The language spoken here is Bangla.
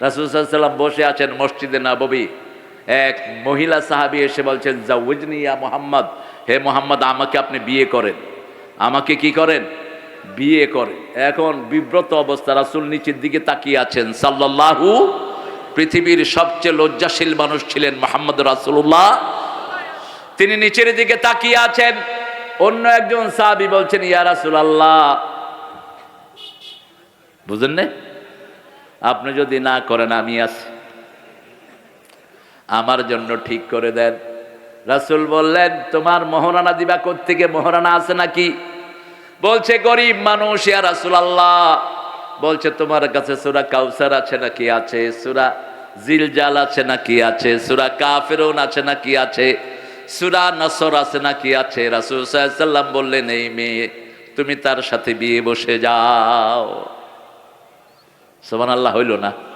রাসুলসাল্লাম বসে আছেন মসজিদে নববী। এক মহিলা সাহাবী এসে বলছেন, জাউজনি ইয়া মোহাম্মদ, হে মোহাম্মদ, আমাকে আপনি বিয়ে করেন। আমাকে কি করেন? বিয়ে করেন। এখন বিব্রত অবস্থা, রাসুল নিচের দিকে তাকিয়ে আছেন। সাল্লাল্লাহু, পৃথিবীর সবচেয়ে লজ্জাশীল মানুষ ছিলেন মোহাম্মদ রাসুল্লাহ তিনি নিচের দিকে তাকিয়ে আছেন। অন্য একজন সাহাবী বলছেন, ইয়া রাসুল আল্লাহ বুঝেন না আপনি যদি না করেন, আমি আছি। আমার জন্য ঠিক করে দেন। রাসূল বললেন, তোমার মহারানা দিবা থেকে মহারানা আছে নাকি? বলছে, গরিব মানুষ, ইয়া রাসুল আল্লাহ বলছে, তোমার কাছে সুরা কাউসার আছে নাকি? আছে। সূরা জিলজাল আছে নাকি? আছে। সুরা কাফিরুন আছে নাকি? আছে। সুরা নাসর আছে নাকি? আছে। রাসূল সাল্লাম বললেন, এই মেয়ে, তুমি তার সাথে বিয়ে বসে যাও। সুবহানাল্লাহ হইল না।